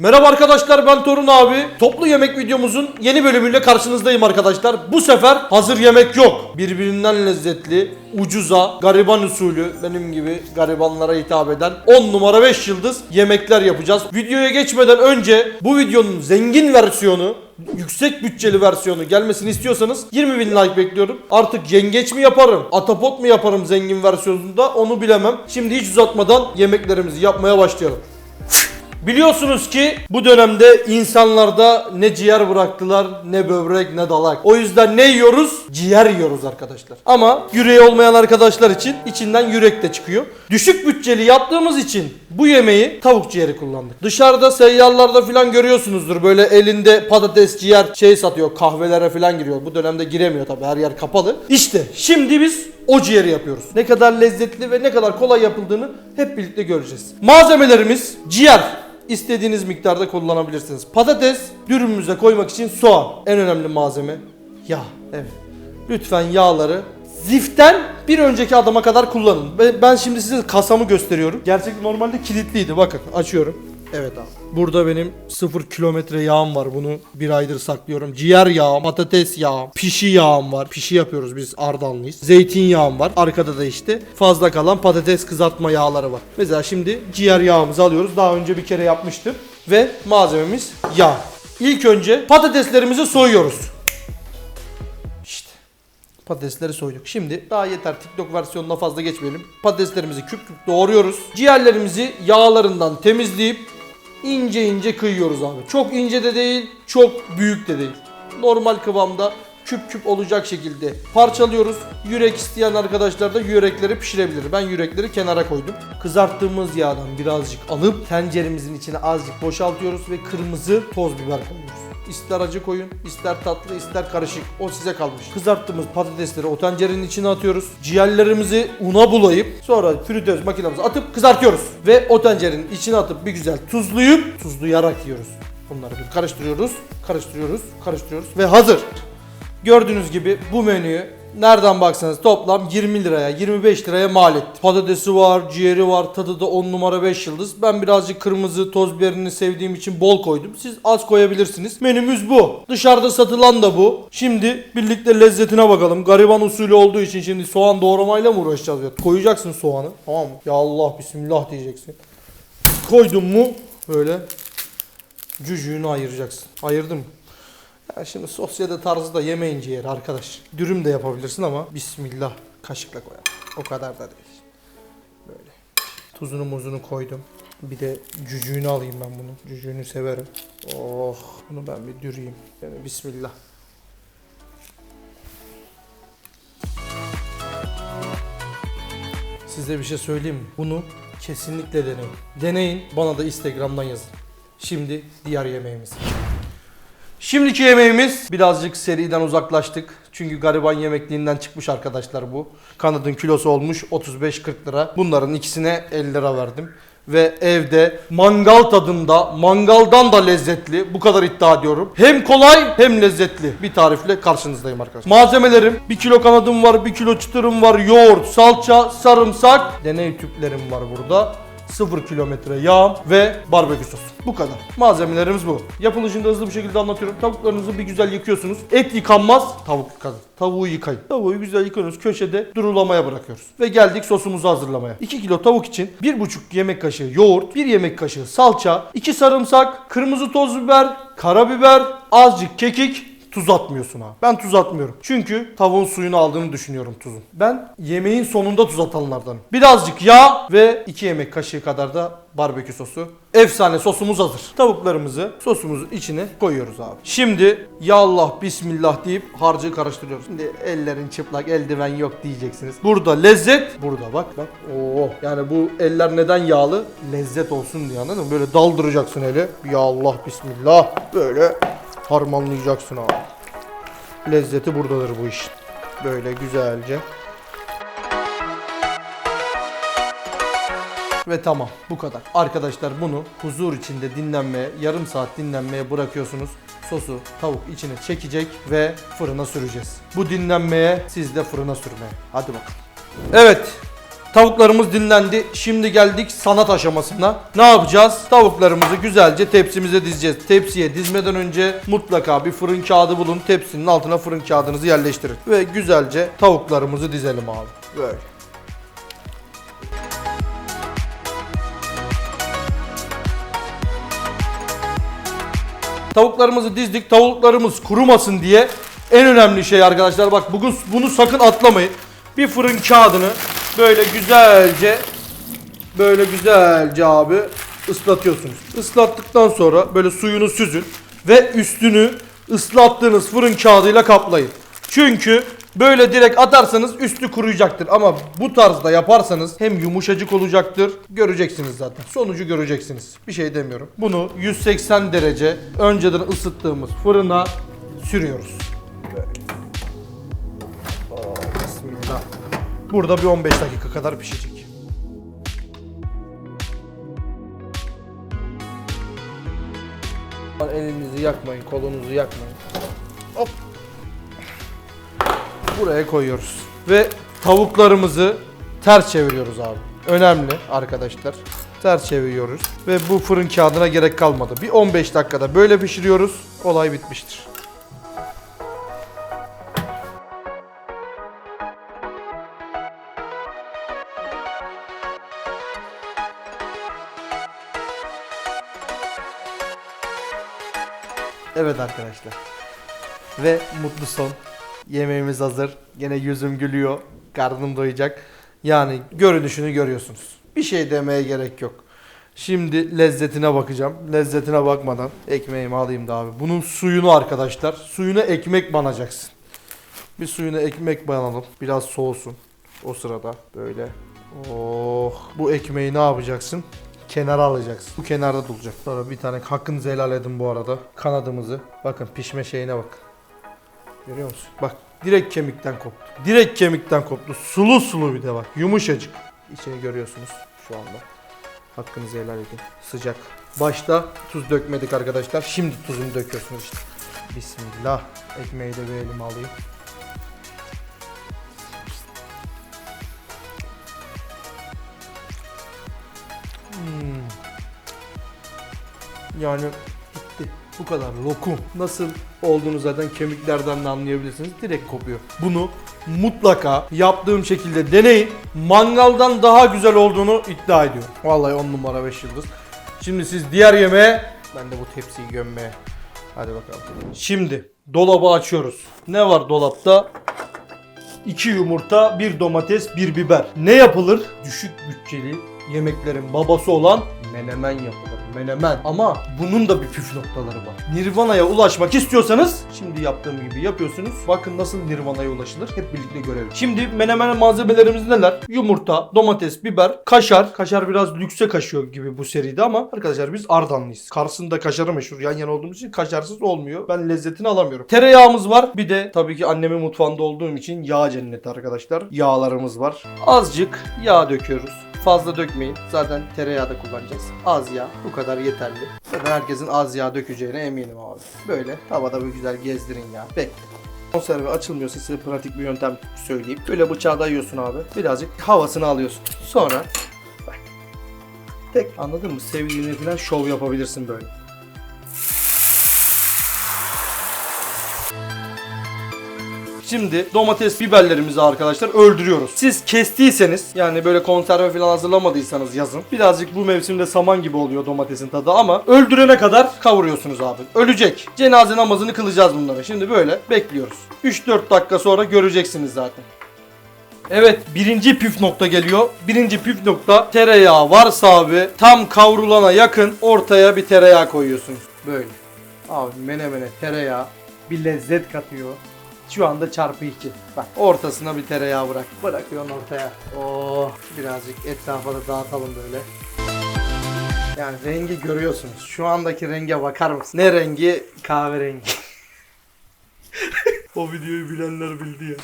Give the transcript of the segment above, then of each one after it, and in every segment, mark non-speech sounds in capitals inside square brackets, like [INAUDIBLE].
Merhaba arkadaşlar ben Torun abi. Toplu yemek videomuzun yeni bölümüyle karşınızdayım arkadaşlar. Bu sefer hazır yemek yok. Birbirinden lezzetli, ucuza, gariban usulü benim gibi garibanlara hitap eden 10 numara 5 yıldız yemekler yapacağız. Videoya geçmeden önce bu videonun zengin versiyonu yüksek bütçeli versiyonu gelmesini istiyorsanız 20 bin like bekliyorum. Artık yengeç mi yaparım, atapot mu yaparım zengin versiyonunda onu bilemem. Şimdi hiç uzatmadan yemeklerimizi yapmaya başlayalım. Biliyorsunuz ki bu dönemde insanlarda ne ciğer bıraktılar ne böbrek ne dalak. O yüzden ne yiyoruz? Ciğer yiyoruz arkadaşlar. Ama yüreği olmayan arkadaşlar için içinden yürek de çıkıyor. Düşük bütçeli yaptığımız için bu yemeği tavuk ciğeri kullandık. Dışarıda seyyarlarda falan görüyorsunuzdur. Böyle elinde patates ciğer şey satıyor kahvelere falan giriyor. Bu dönemde giremiyor tabii her yer kapalı. İşte şimdi biz o ciğeri yapıyoruz. Ne kadar lezzetli ve ne kadar kolay yapıldığını hep birlikte göreceğiz. Malzemelerimiz ciğer. İstediğiniz miktarda kullanabilirsiniz. Patates dürümümüze koymak için soğan. En önemli malzeme yağ. Evet. Lütfen yağları ziften bir önceki adama kadar kullanın. Ben şimdi size kasamı gösteriyorum. Gerçek normalde kilitliydi. Bakın açıyorum. Evet abi. Burada benim 0 kilometre yağım var. Bunu bir aydır saklıyorum. Ciğer yağım, patates yağım, pişi yağım var. Pişi yapıyoruz biz Ardahanlıyız. Zeytinyağım var. Arkada da işte fazla kalan patates kızartma yağları var. Mesela şimdi ciğer yağımızı alıyoruz. Daha önce bir kere yapmıştım. Ve malzememiz yağ. İlk önce patateslerimizi soyuyoruz. İşte patatesleri soyduk. Şimdi daha yeter TikTok versiyonuna fazla geçmeyelim. Patateslerimizi küp küp doğruyoruz. Ciğerlerimizi yağlarından temizleyip ince ince kıyıyoruz abi. Çok ince de değil, çok büyük de değil. Normal kıvamda küp küp olacak şekilde parçalıyoruz. Yürek isteyen arkadaşlar da yürekleri pişirebilir. Ben yürekleri kenara koydum. Kızarttığımız yağdan birazcık alıp tenceremizin içine azıcık boşaltıyoruz ve kırmızı toz biber koyuyoruz. İster acı koyun, ister tatlı, ister karışık. O size kalmış. Kızarttığımız patatesleri o tencerenin içine atıyoruz. Ciğerlerimizi una bulayıp sonra fritöz makinemize atıp kızartıyoruz. Ve o tencerenin içine atıp bir güzel tuzlayıp tuzlayarak yiyoruz. Bunları bir karıştırıyoruz, karıştırıyoruz, karıştırıyoruz ve hazır. Gördüğünüz gibi bu menüyü nereden baksanız toplam 20 liraya 25 liraya mal etti. Patatesi var, ciğeri var, tadı da 10 numara 5 yıldız. Ben birazcık kırmızı toz biberini sevdiğim için bol koydum. Siz az koyabilirsiniz. Menümüz bu. Dışarıda satılan da bu. Şimdi birlikte lezzetine bakalım. Gariban usulü olduğu için şimdi soğan doğramayla mı uğraşacağız ya? Koyacaksın soğanı. Tamam mı? Ya Allah bismillah diyeceksin. Koydun mu böyle cücüğünü ayıracaksın. Ayırdın mı? Ya şimdi sosyete tarzı da yemeyin ciğeri arkadaş. Dürüm de yapabilirsin ama bismillah kaşıkla koyalım. O kadar da değil. Böyle. Tuzunu muzunu koydum. Bir de cücüğünü alayım ben bunu. Cücüğünü severim. Oh bunu ben bir düreyim. Yani bismillah. Size bir şey söyleyeyim mi? Bunu kesinlikle deneyin. Deneyin bana da Instagram'dan yazın. Şimdi diğer yemeğimiz. Şimdiki yemeğimiz birazcık seriden uzaklaştık. Çünkü gariban yemekliğinden çıkmış arkadaşlar bu. Kanadın kilosu olmuş 35-40 lira. Bunların ikisine 50 lira verdim. Ve evde mangal tadında, mangaldan da lezzetli. Bu kadar iddia ediyorum. Hem kolay hem lezzetli bir tarifle karşınızdayım arkadaşlar. Malzemelerim 1 kilo kanadım var, 1 kilo çıtırım var, yoğurt, salça, sarımsak. Deney tüplerim var burada. 0 kilometre yağ ve barbekü sos. Bu kadar. Malzemelerimiz bu. Yapılışını da hızlı bir şekilde anlatıyorum. Tavuklarınızı bir güzel yıkıyorsunuz. Et yıkanmaz, tavuk yıkanır. Tavuğu yıkayın. Tavuğu güzel yıkıyorsunuz. Köşede durulamaya bırakıyoruz. Ve geldik sosumuzu hazırlamaya. 2 kilo tavuk için 1,5 yemek kaşığı yoğurt, 1 yemek kaşığı salça, 2 sarımsak, kırmızı toz biber, karabiber, azıcık kekik, tuz atmıyorsun abi. Ben tuz atmıyorum. Çünkü tavuğun suyunu aldığını düşünüyorum tuzun. Ben yemeğin sonunda tuz atanlardanım. Birazcık yağ ve 2 yemek kaşığı kadar da barbekü sosu. Efsane sosumuz hazır. Tavuklarımızı sosumuzun içine koyuyoruz abi. Şimdi ya Allah bismillah deyip harcı karıştırıyoruz. Şimdi ellerin çıplak eldiven yok diyeceksiniz. Burada lezzet burada bak bak. Oo yani bu eller neden yağlı? Lezzet olsun diye anladın mı? Böyle daldıracaksın eli. Ya Allah bismillah. Böyle harmanlayacaksın abi. Lezzeti buradadır bu iş. Böyle güzelce. Ve tamam bu kadar. Arkadaşlar bunu huzur içinde dinlenmeye, yarım saat dinlenmeye bırakıyorsunuz. Sosu tavuk içine çekecek ve fırına süreceğiz. Bu dinlenmeye siz de fırına sürmeye. Hadi bakalım. Evet Tavuklarımız dinlendi. Şimdi geldik sanat aşamasına. Ne yapacağız? Tavuklarımızı güzelce tepsimize dizeceğiz. Tepsiye dizmeden önce mutlaka bir fırın kağıdı bulun. Tepsinin altına fırın kağıdınızı yerleştirin. Ve güzelce tavuklarımızı dizelim abi. Böyle. Tavuklarımızı dizdik. Tavuklarımız kurumasın diye en önemli şey arkadaşlar bak bugün bunu sakın atlamayın. Bir fırın kağıdını böyle güzelce böyle güzelce abi ıslatıyorsunuz. Islattıktan sonra böyle suyunu süzün ve üstünü ıslattığınız fırın kağıdıyla kaplayın. Çünkü böyle direkt atarsanız üstü kuruyacaktır ama bu tarzda yaparsanız hem yumuşacık olacaktır. Göreceksiniz zaten. Sonucu göreceksiniz. Bir şey demiyorum. Bunu 180 derece önceden ısıttığımız fırına sürüyoruz. Burada bir 15 dakika kadar pişecek. Elinizi yakmayın, kolunuzu yakmayın. Hop. Buraya koyuyoruz. Ve tavuklarımızı ters çeviriyoruz abi. Önemli arkadaşlar. Ters çeviriyoruz. Ve bu fırın kağıdına gerek kalmadı. Bir 15 dakikada böyle pişiriyoruz. Olay bitmiştir. Evet arkadaşlar. Ve mutlu son. Yemeğimiz hazır. Gene yüzüm gülüyor. Karnım doyacak. Yani görünüşünü görüyorsunuz. Bir şey demeye gerek yok. Şimdi lezzetine bakacağım. Lezzetine bakmadan ekmeğimi alayım da abi. Bunun suyunu arkadaşlar. Suyuna ekmek banacaksın. Bir suyuna ekmek banalım. Biraz soğusun. O sırada böyle. Oh. Bu ekmeği ne yapacaksın? Kenara alacaksın. Bu kenarda duracak. Sonra bir tane hakkınızı helal edin bu arada. Kanadımızı. Bakın pişme şeyine bakın. Görüyor musun? Bak direkt kemikten koptu. Direkt kemikten koptu. Sulu sulu bir de bak. Yumuşacık. İçini görüyorsunuz şu anda. Hakkınızı helal edin. Sıcak. Başta tuz dökmedik arkadaşlar. Şimdi tuzunu döküyorsunuz işte. Bismillah. Ekmeği de bir elime alayım. Hmm. Yani bitti. Bu kadar lokum. Nasıl olduğunu zaten kemiklerden de anlayabilirsiniz. Direkt kopuyor. Bunu mutlaka yaptığım şekilde deneyin. Mangaldan daha güzel olduğunu iddia ediyorum. Vallahi 10 numara 5 yıldız. Şimdi siz diğer yemeğe ben de bu tepsiyi gömmeye. Hadi bakalım. Şimdi dolabı açıyoruz. Ne var dolapta? 2 yumurta, bir domates, bir biber. Ne yapılır? Düşük bütçeli yemeklerin babası olan menemen yapılır. Menemen. Ama bunun da bir püf noktaları var. Nirvana'ya ulaşmak istiyorsanız şimdi yaptığım gibi yapıyorsunuz. Bakın nasıl Nirvana'ya ulaşılır. Hep birlikte görelim. Şimdi menemen malzemelerimiz neler? Yumurta, domates, biber, kaşar. Kaşar biraz lükse kaşıyor gibi bu seride ama arkadaşlar biz Ardanlıyız. Kars'ın da kaşarı meşhur. Yan yana olduğumuz için kaşarsız olmuyor. Ben lezzetini alamıyorum. Tereyağımız var. Bir de tabii ki annemin mutfağında olduğum için yağ cenneti arkadaşlar. Yağlarımız var. Azıcık yağ döküyoruz. Fazla dökmeyin. Zaten tereyağı da kullanacağız. Az yağ. Bu kadar yeterli. Zaten herkesin az yağ dökeceğine eminim abi. Böyle tavada bir güzel gezdirin ya. Bekle. Konserve açılmıyorsa size pratik bir yöntem söyleyeyim. Böyle bıçağı dayıyorsun abi. Birazcık havasını alıyorsun. Sonra bak. Tek anladın mı? Sevdiğini falan şov yapabilirsin böyle. Şimdi domates biberlerimizi arkadaşlar öldürüyoruz. Siz kestiyseniz yani böyle konserve falan hazırlamadıysanız yazın. Birazcık bu mevsimde saman gibi oluyor domatesin tadı ama öldürene kadar kavuruyorsunuz abi. Ölecek. Cenaze namazını kılacağız bunları. Şimdi böyle bekliyoruz. 3-4 dakika sonra göreceksiniz zaten. Evet birinci püf nokta geliyor. Birinci püf nokta tereyağı varsa abi tam kavrulana yakın ortaya bir tereyağı koyuyorsunuz. Böyle. Abi menemene tereyağı bir lezzet katıyor. Şu anda çarpı 2. Bak ortasına bir tereyağı bırak. Bırakıyorsun ortaya. Oh birazcık etrafa da dağıtalım böyle. Yani rengi görüyorsunuz. Şu andaki renge bakar mısın? Ne rengi? Kahverengi. [LAUGHS] o videoyu bilenler bildi ya.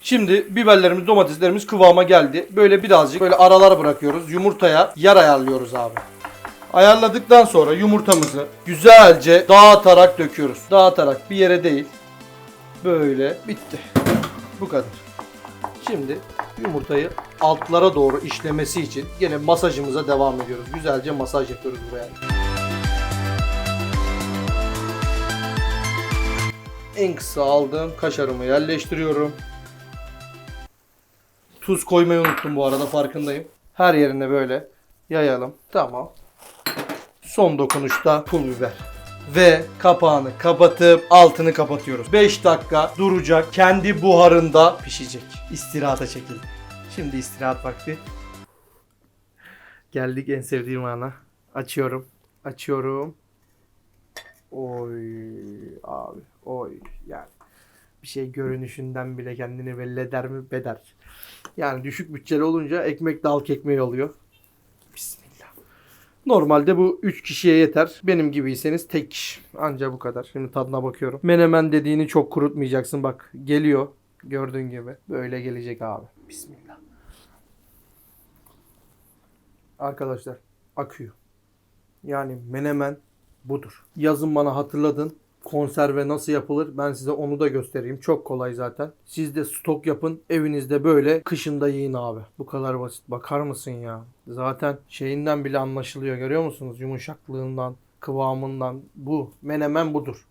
Şimdi biberlerimiz, domateslerimiz kıvama geldi. Böyle birazcık böyle aralar bırakıyoruz. Yumurtaya yer ayarlıyoruz abi. Ayarladıktan sonra yumurtamızı güzelce dağıtarak döküyoruz. Dağıtarak bir yere değil. Böyle bitti. Bu kadar. Şimdi yumurtayı altlara doğru işlemesi için gene masajımıza devam ediyoruz. Güzelce masaj yapıyoruz buraya. En kısa aldığım kaşarımı yerleştiriyorum. Tuz koymayı unuttum bu arada farkındayım. Her yerine böyle yayalım. Tamam. Son dokunuşta pul biber. Ve kapağını kapatıp altını kapatıyoruz. 5 dakika duracak. Kendi buharında pişecek. İstirahata çekildi. Şimdi istirahat vakti. Geldik en sevdiğim ana. Açıyorum. Açıyorum. Oy abi. Oy yani. Bir şey görünüşünden bile kendini belli eder mi? Beder. Yani düşük bütçeli olunca ekmek dal ekmeği oluyor. Normalde bu 3 kişiye yeter. Benim gibiyseniz tek kişi. Anca bu kadar. Şimdi tadına bakıyorum. Menemen dediğini çok kurutmayacaksın. Bak geliyor. Gördüğün gibi. Böyle gelecek abi. Bismillah. Arkadaşlar akıyor. Yani menemen budur. Yazın bana hatırladın. Konserve nasıl yapılır ben size onu da göstereyim. Çok kolay zaten. Siz de stok yapın. Evinizde böyle kışında yiyin abi. Bu kadar basit. Bakar mısın ya? Zaten şeyinden bile anlaşılıyor. Görüyor musunuz? Yumuşaklığından, kıvamından. Bu. Menemen budur.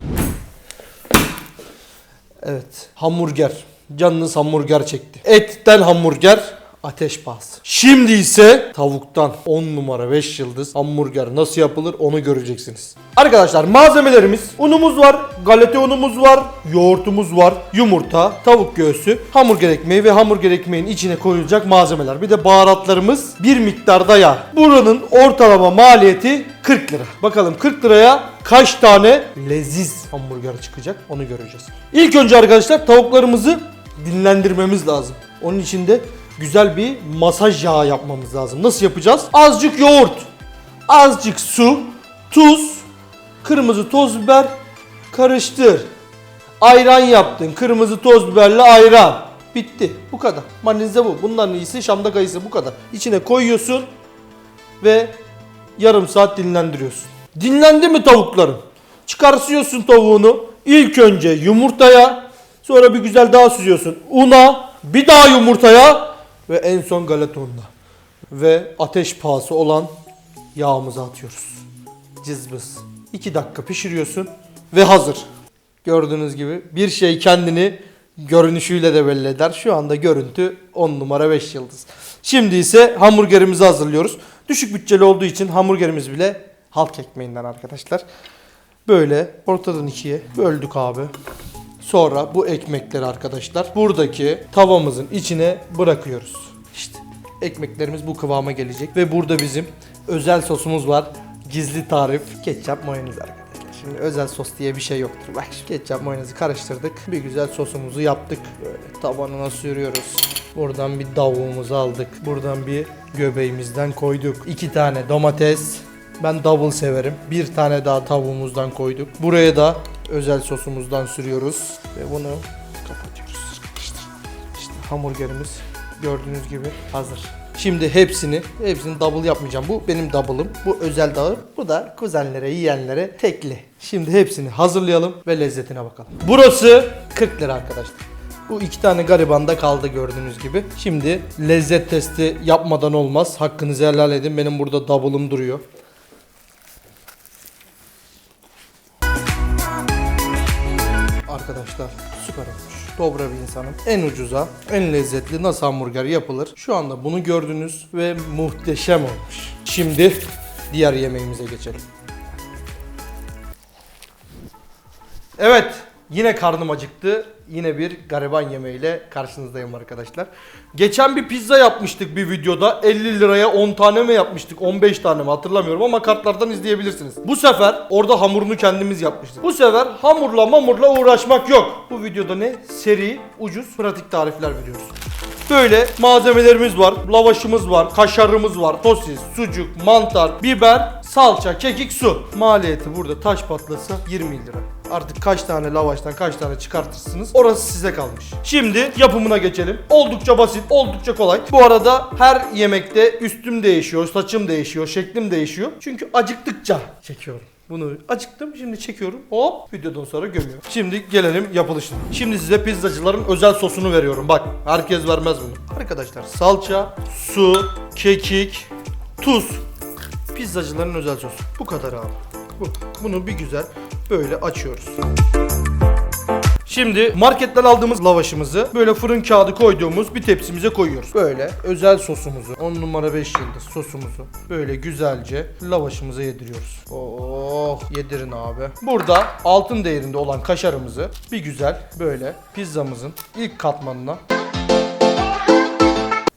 Evet. Hamburger. Canınız hamburger çekti. Etten hamburger. Ateş pahası. Şimdi ise tavuktan 10 numara 5 yıldız hamburger nasıl yapılır onu göreceksiniz. Arkadaşlar malzemelerimiz unumuz var, galeta unumuz var, yoğurtumuz var, yumurta, tavuk göğsü, hamburger ekmeği ve hamburger ekmeğin içine koyulacak malzemeler. Bir de baharatlarımız bir miktarda yağ. Buranın ortalama maliyeti 40 lira. Bakalım 40 liraya kaç tane leziz hamburger çıkacak onu göreceğiz. İlk önce arkadaşlar tavuklarımızı dinlendirmemiz lazım. Onun için de güzel bir masaj yağı yapmamız lazım. Nasıl yapacağız? Azıcık yoğurt, azıcık su, tuz, kırmızı toz biber karıştır. Ayran yaptın. Kırmızı toz biberle ayran. Bitti. Bu kadar. Marinize bu. Bunların iyisi Şam'da kayısı bu kadar. İçine koyuyorsun ve yarım saat dinlendiriyorsun. Dinlendi mi tavukların? Çıkarsıyorsun tavuğunu. İlk önce yumurtaya, sonra bir güzel daha süzüyorsun. Una, bir daha yumurtaya ve en son galeta ununa. Ve ateş pahası olan yağımızı atıyoruz. Cızbız. 2 dakika pişiriyorsun ve hazır. Gördüğünüz gibi bir şey kendini görünüşüyle de belli eder. Şu anda görüntü 10 numara 5 yıldız. Şimdi ise hamburgerimizi hazırlıyoruz. Düşük bütçeli olduğu için hamburgerimiz bile halk ekmeğinden arkadaşlar. Böyle ortadan ikiye böldük abi. Sonra bu ekmekleri arkadaşlar buradaki tavamızın içine bırakıyoruz. İşte ekmeklerimiz bu kıvama gelecek ve burada bizim özel sosumuz var. Gizli tarif ketçap mayonez arkadaşlar. Şimdi özel sos diye bir şey yoktur. Bak ketçap mayonezi karıştırdık. Bir güzel sosumuzu yaptık. Böyle tabanına sürüyoruz. Buradan bir tavuğumuzu aldık. Buradan bir göbeğimizden koyduk. İki tane domates. Ben double severim. Bir tane daha tavuğumuzdan koyduk. Buraya da özel sosumuzdan sürüyoruz. Ve bunu kapatıyoruz. İşte hamburgerimiz gördüğünüz gibi hazır. Şimdi hepsini, hepsini double yapmayacağım. Bu benim double'ım. Bu özel dağır. Bu da kuzenlere, yiyenlere tekli. Şimdi hepsini hazırlayalım ve lezzetine bakalım. Burası 40 lira arkadaşlar. Bu iki tane garibanda kaldı gördüğünüz gibi. Şimdi lezzet testi yapmadan olmaz. Hakkınızı helal edin. Benim burada double'ım duruyor. Arkadaşlar süper olmuş. Dobra bir insanım. En ucuza, en lezzetli nasıl hamburger yapılır? Şu anda bunu gördünüz ve muhteşem olmuş. Şimdi diğer yemeğimize geçelim. Evet, yine karnım acıktı. Yine bir gariban yemeğiyle karşınızdayım arkadaşlar. Geçen bir pizza yapmıştık bir videoda. 50 liraya 10 tane mi yapmıştık? 15 tane mi hatırlamıyorum ama kartlardan izleyebilirsiniz. Bu sefer orada hamurunu kendimiz yapmıştık. Bu sefer hamurla mamurla uğraşmak yok. Bu videoda ne? Seri, ucuz, pratik tarifler veriyoruz. Böyle malzemelerimiz var. Lavaşımız var, kaşarımız var, sosis, sucuk, mantar, biber, salça, kekik, su. Maliyeti burada taş patlasa 20 lira. Artık kaç tane lavaştan kaç tane çıkartırsınız orası size kalmış. Şimdi yapımına geçelim. Oldukça basit, oldukça kolay. Bu arada her yemekte üstüm değişiyor, saçım değişiyor, şeklim değişiyor. Çünkü acıktıkça çekiyorum. Bunu acıktım şimdi çekiyorum. Hop videodan sonra gömüyorum. Şimdi gelelim yapılışına. Şimdi size pizzacıların özel sosunu veriyorum. Bak herkes vermez bunu. Arkadaşlar salça, su, kekik, tuz. Pizzacıların özel sosu. Bu kadar abi. Bu. Bunu bir güzel böyle açıyoruz. Şimdi marketten aldığımız lavaşımızı böyle fırın kağıdı koyduğumuz bir tepsimize koyuyoruz. Böyle özel sosumuzu 10 numara 5 yıldız sosumuzu böyle güzelce lavaşımıza yediriyoruz. Oh yedirin abi. Burada altın değerinde olan kaşarımızı bir güzel böyle pizzamızın ilk katmanına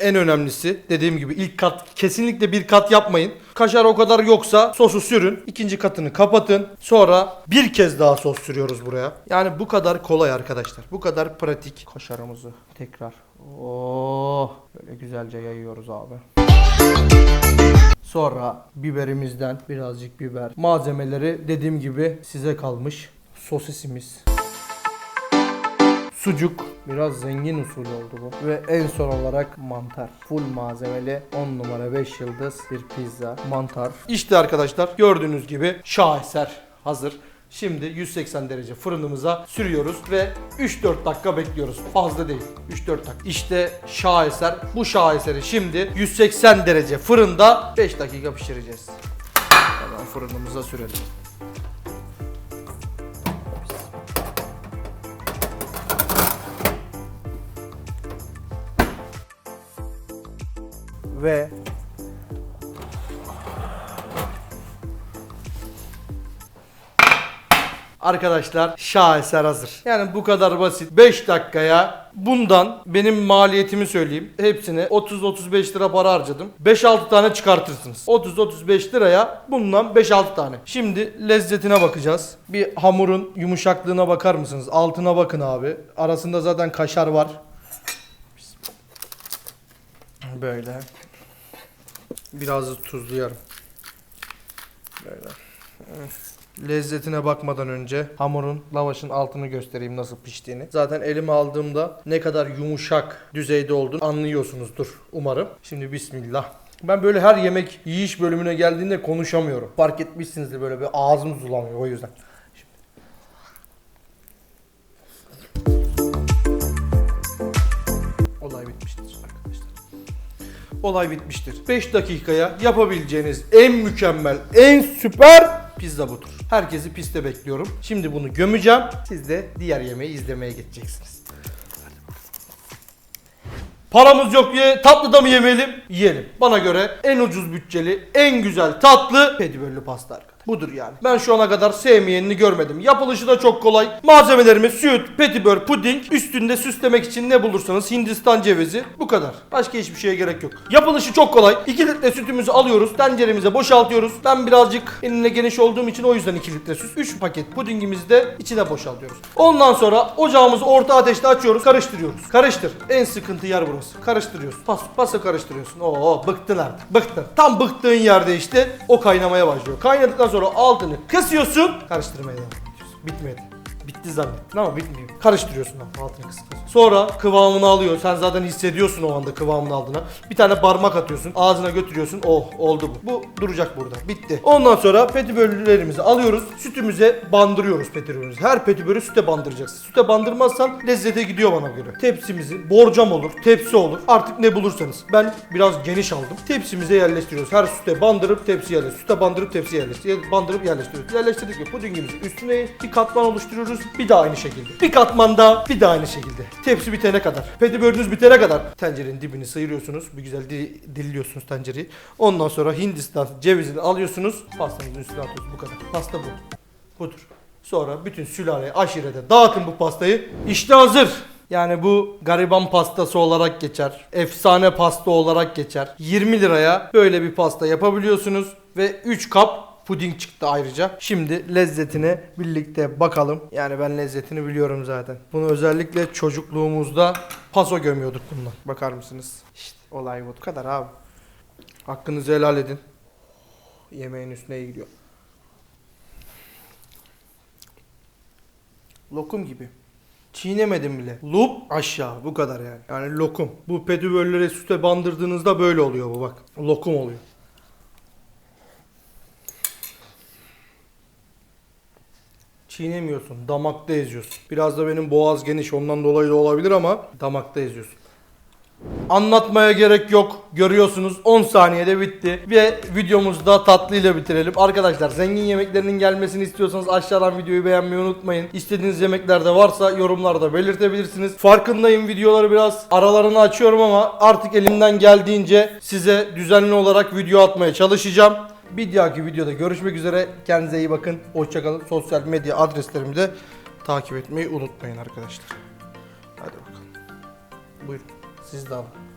en önemlisi dediğim gibi ilk kat kesinlikle bir kat yapmayın. Kaşar o kadar yoksa sosu sürün. ikinci katını kapatın. Sonra bir kez daha sos sürüyoruz buraya. Yani bu kadar kolay arkadaşlar. Bu kadar pratik. Kaşarımızı tekrar. Oh, böyle güzelce yayıyoruz abi. Sonra biberimizden birazcık biber. Malzemeleri dediğim gibi size kalmış. Sosisimiz. Sucuk. Biraz zengin usul oldu bu. Ve en son olarak mantar. Full malzemeli 10 numara 5 yıldız bir pizza. Mantar. İşte arkadaşlar gördüğünüz gibi şaheser hazır. Şimdi 180 derece fırınımıza sürüyoruz ve 3-4 dakika bekliyoruz. Fazla değil. 3-4 dakika. İşte şaheser. Bu şaheseri şimdi 180 derece fırında 5 dakika pişireceğiz. Hemen fırınımıza sürelim. Ve Arkadaşlar şaheser hazır. Yani bu kadar basit. 5 dakikaya bundan benim maliyetimi söyleyeyim. Hepsine 30-35 lira para harcadım. 5-6 tane çıkartırsınız. 30-35 liraya bundan 5-6 tane. Şimdi lezzetine bakacağız. Bir hamurun yumuşaklığına bakar mısınız? Altına bakın abi. Arasında zaten kaşar var. Böyle. Biraz da tuzluyorum. Böyle. Lezzetine bakmadan önce hamurun lavaşın altını göstereyim nasıl piştiğini. Zaten elime aldığımda ne kadar yumuşak düzeyde olduğunu anlıyorsunuzdur umarım. Şimdi bismillah. Ben böyle her yemek yiyiş bölümüne geldiğinde konuşamıyorum. Fark etmişsinizdir böyle bir ağzım zulanıyor o yüzden. Olay bitmiştir. 5 dakikaya yapabileceğiniz en mükemmel, en süper pizza budur. Herkesi piste bekliyorum. Şimdi bunu gömeceğim. Siz de diğer yemeği izlemeye geçeceksiniz. Paramız yok diye tatlı da mı yemeyelim? Yiyelim. Bana göre en ucuz bütçeli, en güzel tatlı petibörlü pasta. Budur yani. Ben şu ana kadar sevmeyenini görmedim. Yapılışı da çok kolay. Malzemelerimiz süt, petibör, puding. Üstünde süslemek için ne bulursanız Hindistan cevizi. Bu kadar. Başka hiçbir şeye gerek yok. Yapılışı çok kolay. 2 litre sütümüzü alıyoruz. Tenceremize boşaltıyoruz. Ben birazcık eline geniş olduğum için o yüzden 2 litre süt. 3 paket pudingimizi de içine boşaltıyoruz. Ondan sonra ocağımızı orta ateşte açıyoruz. Karıştırıyoruz. Karıştır. En sıkıntı yer burası. Karıştırıyorsun. Pas, pası karıştırıyorsun. Oo bıktın artık. Bıktın. Tam bıktığın yerde işte o kaynamaya başlıyor. Kaynadıktan sonra altını kısıyorsun. Karıştırmaya devam ediyorsun. Bitmedi. Bitti zannettin ama bitmiyor. Karıştırıyorsun ama altını kısıyorsun. Sonra kıvamını alıyor. Sen zaten hissediyorsun o anda kıvamını aldığına. Bir tane parmak atıyorsun. Ağzına götürüyorsun. Oh oldu bu. Bu duracak burada. Bitti. Ondan sonra petibörlerimizi alıyoruz. Sütümüze bandırıyoruz petibörümüzü. Her petibörü süte bandıracaksın. Süte bandırmazsan lezzete gidiyor bana göre. Tepsimizi borcam olur, tepsi olur. Artık ne bulursanız. Ben biraz geniş aldım. Tepsimize yerleştiriyoruz. Her süte bandırıp tepsi yerleştiriyoruz. Süte bandırıp tepsi yerleştiriyoruz. Bandırıp yerleştiriyoruz. Yerleştirdik ve pudingimizi üstüne bir katman oluşturuyoruz. Bir daha aynı şekilde. Bir katman daha, bir daha aynı şekilde. Tepsi bitene kadar. Petibörünüz bitene kadar. Tencerenin dibini sıyırıyorsunuz. Bir güzel di- dilliyorsunuz tencereyi. Ondan sonra Hindistan cevizini alıyorsunuz. Pastanızın üstüne atıyorsunuz. Bu kadar. Pasta bu. Budur. Sonra bütün sülaleye, aşirete dağıtın bu pastayı. İşte hazır. Yani bu gariban pastası olarak geçer. Efsane pasta olarak geçer. 20 liraya böyle bir pasta yapabiliyorsunuz ve 3 kap puding çıktı ayrıca. Şimdi lezzetine birlikte bakalım. Yani ben lezzetini biliyorum zaten. Bunu özellikle çocukluğumuzda paso gömüyorduk bununla. Bakar mısınız? İşte olay bu kadar abi. Hakkınızı helal edin. Yemeğin üstüne iyi gidiyor. Lokum gibi. Çiğnemedim bile. Lup aşağı bu kadar yani. Yani lokum. Bu petibörleri süte bandırdığınızda böyle oluyor bu bak. Lokum oluyor. Çiğnemiyorsun. Damakta eziyorsun. Biraz da benim boğaz geniş ondan dolayı da olabilir ama damakta eziyorsun. Anlatmaya gerek yok. Görüyorsunuz 10 saniyede bitti. Ve videomuzu da tatlıyla bitirelim. Arkadaşlar zengin yemeklerinin gelmesini istiyorsanız aşağıdan videoyu beğenmeyi unutmayın. İstediğiniz yemekler de varsa yorumlarda belirtebilirsiniz. Farkındayım videoları biraz aralarını açıyorum ama artık elimden geldiğince size düzenli olarak video atmaya çalışacağım. Bir dahaki videoda görüşmek üzere. Kendinize iyi bakın. Hoşçakalın. Sosyal medya adreslerimi de takip etmeyi unutmayın arkadaşlar. Hadi bakalım. Buyurun. Siz de alın.